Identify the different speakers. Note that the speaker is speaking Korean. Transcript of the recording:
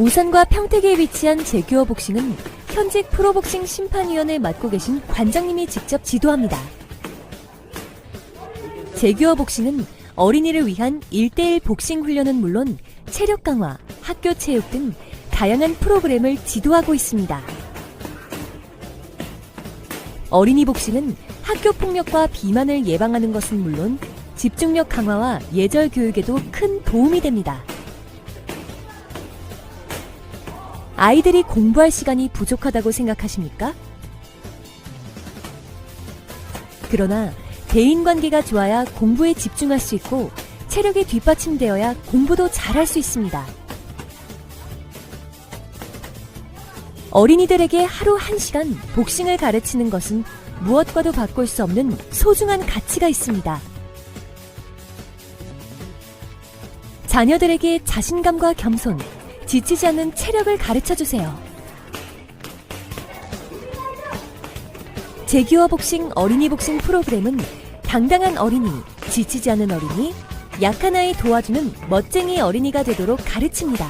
Speaker 1: 오산과 평택에 위치한 제규어 복싱은 현직 프로복싱 심판위원을 맡고 계신 관장님이 직접 지도합니다. 제규어 복싱은 어린이를 위한 1대1 복싱 훈련은 물론 체력 강화, 학교 체육 등 다양한 프로그램을 지도하고 있습니다. 어린이 복싱은 학교 폭력과 비만을 예방하는 것은 물론 집중력 강화와 예절 교육에도 큰 도움이 됩니다. 아이들이 공부할 시간이 부족하다고 생각하십니까? 그러나 대인 관계가 좋아야 공부에 집중할 수 있고 체력이 뒷받침되어야 공부도 잘할 수 있습니다. 어린이들에게 하루 한시간 복싱을 가르치는 것은 무엇과도 바꿀 수 없는 소중한 가치가 있습니다. 자녀들에게 자신감과 겸손, 지치지 않는 체력을 가르쳐 주세요. 제규어 복싱 어린이 복싱 프로그램은 당당한 어린이, 지치지 않은 어린이, 약한 아이 도와주는 멋쟁이 어린이가 되도록 가르칩니다.